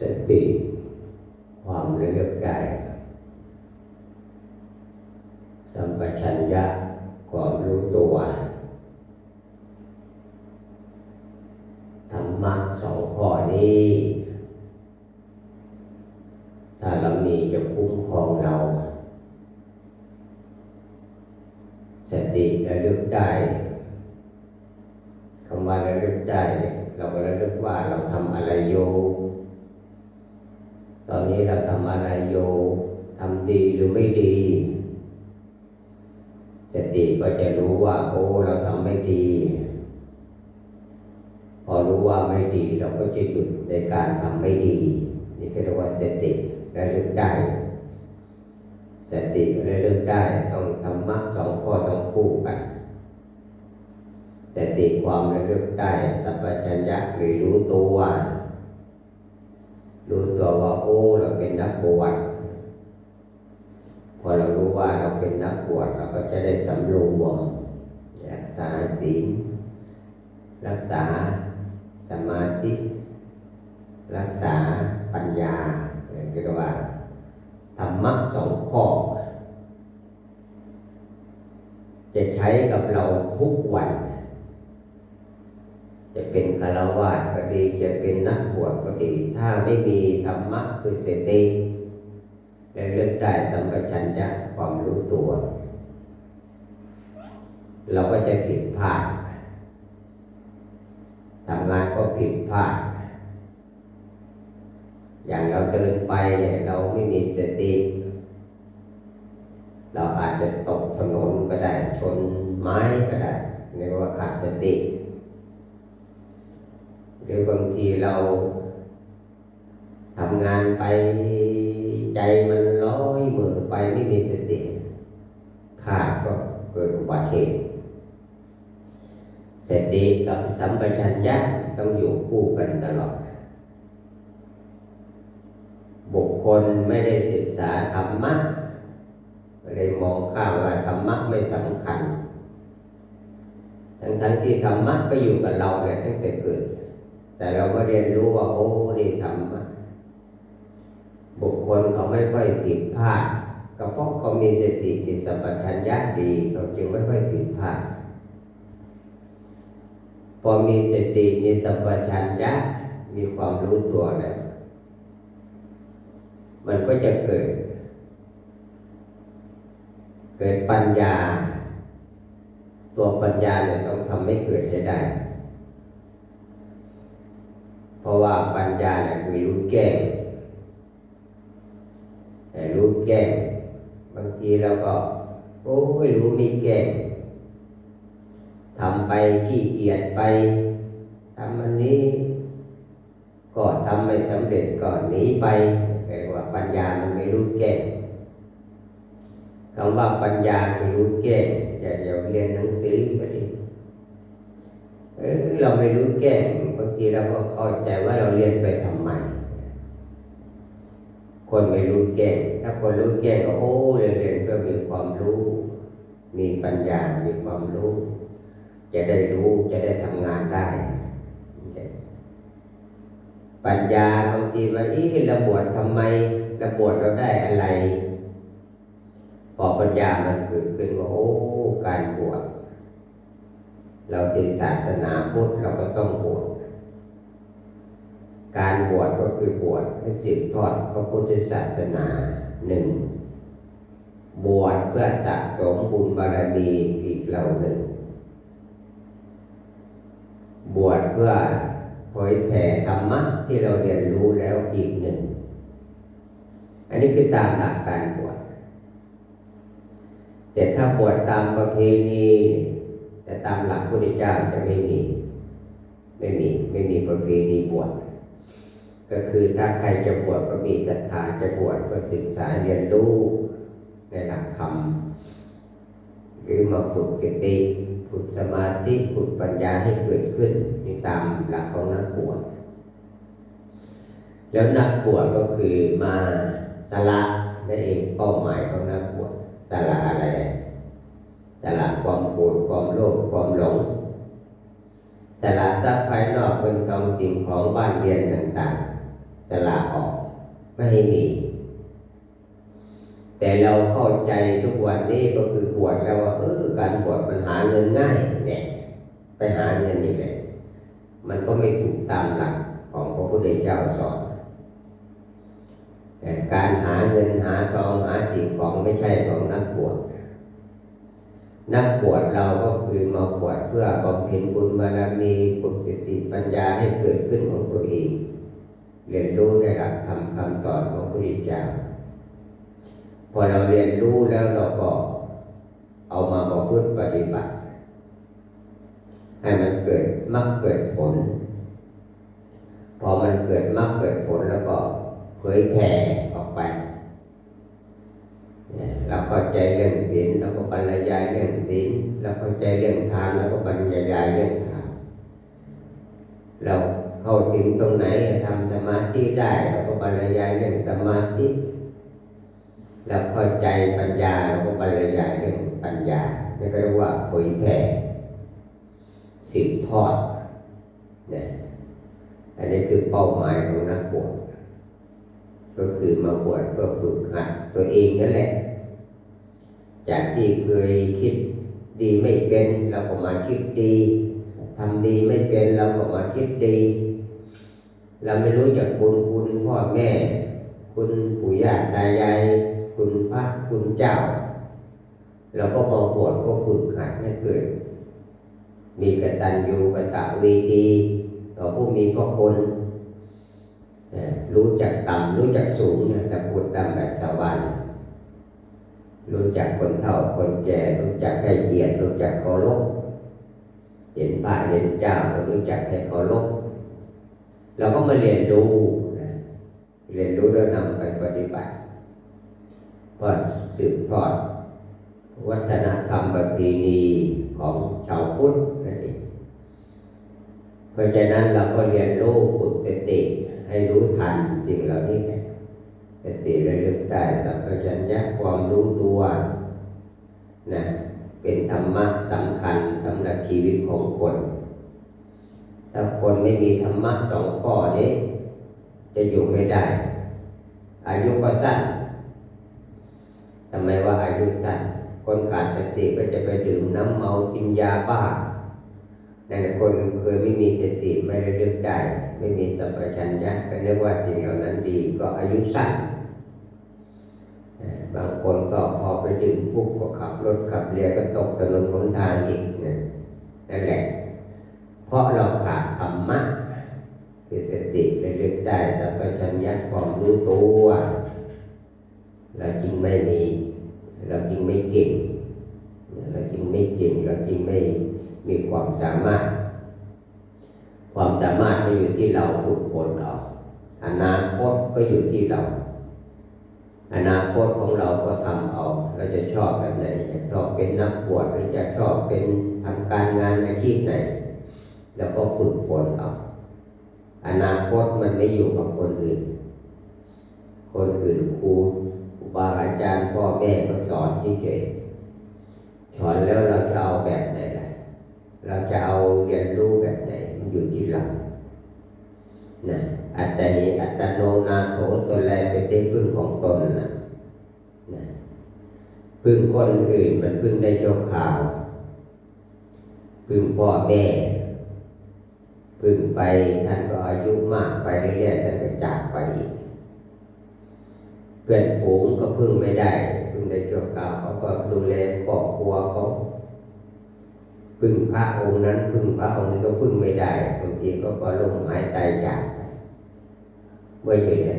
สติ ความระลึกได้ สัมปชัญญะความรู้ตัว ธรรมะสองข้อนี้ ถ้าเรามีจะคุ้มครองเรา สติระลึกได้คำว่าระลึกได้เนี่ยเราก็ระลึกว่าเราทำอะไรอยู่ ตอนนี้เราทำอะไรอยู่ทำดีหรือไม่ดี สติก็จะรู้ว่า โอ้เราทำไม่ดี พอรู้ว่าไม่ดีเราก็จะหยุดในการทำไม่ดี นี่คือเรียกว่าสติระลึกได้สติระลึกได้ต้องธรรมะสองข้อต้องคู่กันสติความระลึกได้สัพพัญญะหรือรู้ตัว รู้ตัวว่าโอ้เราเป็นนักบวชพอเรารู้ว่าเราเป็นนักบวชเราก็จะได้สำรวมรักษาศีลรักษาสมาธิรักษาปัญญาเรียกว่าธรรมะสองข้อ จะใช้กับเราทุกวัน จะเป็นคารวะก็ดี จะเป็นนักบวชก็ดี ถ้าไม่มีธรรมะคือสติและเลือกได้สัมปชัญญะความรู้ตัว เราก็จะผิดพลาดทำงานก็ผิดพลาด อย่างเราเดินไปเนี่ยเราไม่มีสติ เราอาจจะตกถนนก็ได้ชนไม้ก็ได้เรียกว่าขาดสติ หรือบางทีเราทำงานไปใจมันร้อยเมื่อไปไม่มีสติพลาดก็เกิดอุบัติเหตุสติกับสัมปชัญญะต้องอยู่คู่กันตลอด บุคคลไม่ได้ศึกษาธรรมะเลยมองข้ามว่าธรรมะไม่สำคัญ ทั้งทั้งๆที่ธรรมะก็อยู่กับเราเนี่ยตั้งแต่เกิด แต่เราก็เรียนรู้ว่าโอ้นี่ธรรมบุคคลเขาไม่ค่อยผิดพลาดก็เพราะเขามีสติมีสัมปชัญญะดีเขาจึงไม่ค่อยผิดพลาดพอมีสติมีสัมปชัญญะมีความรู้ตัวแล้วมันก็จะเกิด เกิดปัญญา ตัวปัญญาเนี่ยต้องทำให้เกิดให้ได้ ราะว่าปัญญาเนี่ยคือรู้แก้งแต่รู้แก้งบางทีเราก็โอ้ยรู้มีแก้งทำไปขี้เกียจไปทำอันนี้ ก็ทำไม่สำเร็จก่อนหนีไปเรียกว่าปัญญามันไม่รู้แก้งคำว่าปัญญาคือรู้แก้งอย่าเดี๋ยวเรียนหนังสือก็ดีเออเราไม่รู้แก้ง บางทีเราก็เข้าใจว่าเราเรียนไปทำไม คนไม่รู้แก้งถ้าคนรู้แก้งก็โอ้เรียนเรียนเพื่อมีความรู้ มีปัญญา มีความรู้ จะได้รู้จะได้ทำงานได้ ปัญญาบางทีว่าอีเราบวชทำไมเราบวชเราได้อะไร พอปัญญามันเกิดขึ้นว่าโอ้การบวชเราถือศาสนาพุทธเราก็ต้องบวช การบวชก็คือบวชให้สืบทอดพระพุทธศาสนาหนึ่งบวชเพื่อสะสมบุญบารมีอีกเหล่าหนึ่ง บวชเพื่อเผยแผ่ธรรมะที่เราเรียนรู้แล้วอีกหนึ่ง อันนี้คือตามหลักการบวชแต่ถ้าบวชตามประเพณีแต่ตามหลักพุทธเจ้าจะไม่มี ไม่มี ไม่มีประเพณีบวช ก็คือถ้าใครจะบวชก็มีศรัทธาจะบวชเพื่อศึกษาเรียนรู้ในหลักธรรม หรือมาฝึกสติฝึกสมาธิฝึกปัญญาให้เกิดขึ้นในตามหลักของนักบวชแล้วนักบวชก็คือมาสละนั่นเองเป้าหมายของนักบวชสละอะไรสละความโกรธความโลภความหลงสละทรัพย์ภายนอกเงินทองสิ่งของบ้านเรียนต่าง ๆสละออกไม่ให้มี แต่เราเข้าใจทุกวันนี้ก็คือบวชแล้วว่าเออการบวชมันหาเงินง่ายเนี่ยไปหาเงินนี่แหละมันก็ไม่ถูกตามหลักของพระพุทธเจ้าสอนแต่การหาเงินหาทองหาสิ่งของไม่ใช่ของนักบวชนักบวชเราก็คือมาบวชเพื่อบำเพ็ญบุญบารมีฝึกสติปัญญาให้เกิดขึ้นของตัวเอง เรียนรู้ในหลักธรรมคำสอนของพระพุทธเจ้าพอเราเรียนรู้แล้วเราก็เอามาประพฤติปฏิบัติ ให้มันเกิดมรรคเกิดผล พอมันเกิดมรรคเกิดผลแล้วก็เผยแผ่ออกไปเราเข้าใจเรื่องศีลเราก็บรรยายเรื่องศีลเราเข้าใจเรื่องทานเราก็บรรยายเรื่องทานเรา เข้าถึงตรงไหนทำสมาธิได้เราก็บรรยายเรื่องสมาธิเราเข้าใจปัญญาเราก็บรรยายเรื่องปัญญานี่ก็เรียกว่าเผยแผ่สืบทอดเนี่ยอันนี้คือเป้าหมายของนักบวชก็คือมาบวชเพื่อฝึกหัดตัวเองนั่นแหละ จากที่เคยคิดดีไม่เป็นเราก็มาคิดดีทำดีไม่เป็นเราก็มาคิดดี เราไม่รู้จักบุญคุณพ่อแม่ คุณปู่ย่าตายายคุณพระคุณเจ้า เราก็มาบวชก็ฝึกหัดให้เกิด มีกตัญญูกตเวทีต่อผู้มีพระคุณรู้จักต่ำรู้จักสูงนะแต่พูดตามแบบชาวบ้านรู้จักคนเฒ่าคนแก่ รู้จักให้เกียรติรู้จักเคารพเห็นพระเห็นเจ้าก็รู้จักให้เคารพ เราก็มาเรียนรู้เรียนรู้แล้วนำไปปฏิบัติเพื่อสืบทอดวัฒนธรรมประเพณีของชาวพุทธนั่นเองเพราะฉะนั้นเราก็เรียนรู้ฝึกสติให้รู้ทันสิ่งเหล่านี้สติระลึกได้สัมปชัญญะความรู้ตัวนะเป็นธรรมะสำคัญสำหรับชีวิตของคน ถ้าคนไม่มีธรรมะสองข้อนี้ จะอยู่ไม่ได้ อายุก็สั้นทำไมว่าอายุสั้นคนขาดสติก็จะไปดื่มน้ำเมากินยาบ้านั่นคนเคยไม่มีสติไม่ได้เลือกได้ ไม่มีสัมปชัญญะก็นึกว่าสิ่งเหล่านั้นดี ก็อายุสั้นบางคนก็พอไปดื่มปุ๊บก็ขับรถขับเรือก็ตกถนนหนทางอีกนั่นแหละ เพราะเราขาดธรรมะคือสติระลึกได้สัมปชัญญะความรู้ตัวเราจริงไม่มี เราจริงไม่เก่งเราจริงไม่เก่งเราจริงไม่มีความสามารถ ความสามารถก็อยู่ที่เราฝึกฝนเอาอนาคตก็อยู่ที่เรา อนาคตของเราก็ทำเอา เราจะชอบแบบไหนจะชอบเป็นนักบวชหรือจะชอบเป็นทำการงานอาชีพไหน แล้วก็ฝึกฝนเอาอนาคตมันไม่อยู่กับคนอื่น คนอื่นครูครูบาอาจารย์พ่อแม่ก็สอนเฉยๆสอนแล้วเราจะเอาแบบไหนล่ะเราจะเอาเรียนรู้แบบไหนมันอยู่ที่เรานะอัตติอัตโนนาโถตนแลเป็นที่พึ่งของตนนะนะพึ่งคนอื่นมันพึ่งได้ชั่วคราว พึ่งพ่อแม่ พึ่งไปท่านก็อายุมากไปเรื่อยๆท่านก็จากไปอีกเพื่อนฝูงก็พึ่งไม่ได้ พึ่งได้ชั่วคราวเขาก็ดูแลครอบครัวเขาพึ่งพระองค์นั้นพึ่งพระองค์นี้ก็พึ่งไม่ได้บางทีก็ก็ลมหายใจจากไปเมื่ออยู่เนี่ย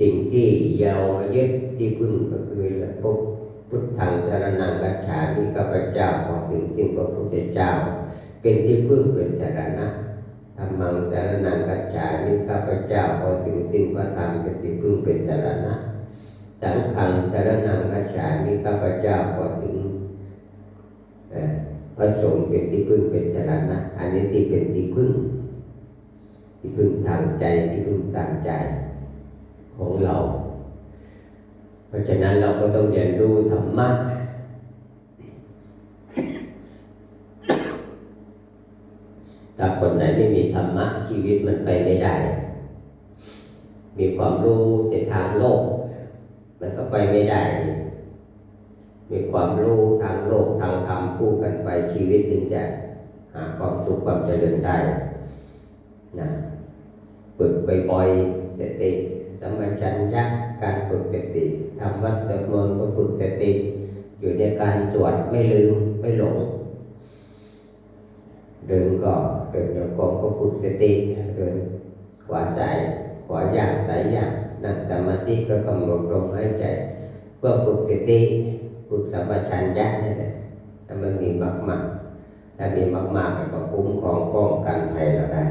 สิ่งที่ยาวยึดที่พึ่งก็คือพวกพุทธังสารนังกัจฉามิข้าพเจ้าพอถึงสิ่งพระพุทธเจ้า เป็นที่พึ่งเป็นสารณะธรรมังสารนังกัจฉามิข้าพเจ้าพอถึงสิ่งพระธรรมเป็นที่พึ่งเป็นสารณะ สังฆังสารนังกัจฉามิข้าพเจ้าพอถึงพระสงฆ์เป็นที่พึ่งเป็นสารณะ อันนี้ที่เป็นที่พึ่ง ที่พึ่งทางใจที่พึ่งทางใจของเรา เพราะฉะนั้นเราก็ต้องเรียนรู้ธรรมะ ถ้าคนไหนไม่มีธรรมะชีวิตมันไปไม่ได้ มีความรู้แต่ทางโลก มันก็ไปไม่ได้ มีความรู้ทางโลกทางธรรมคู่กันไปชีวิตจึงจะหาความสุขความเจริญได้นะฝึกบ่อยๆสติสัมปชัญญะการฝึกสติทำวัดสวดมนต์ก็ฝึกสติ อยู่ในการสวดไม่ลืมไม่หลงเดินก็ เดินโยกมก็ฝึกสติเดินขวาสายขวาย่างสายย่างนั่งสมาธิก็กำหนดลมหายใจเพื่อฝึกสติฝึกสัมปชัญญะนี่แหละถ้ามันมีมากๆถ้ามีมากๆก็คุ้มของป้องกันภัยเราได้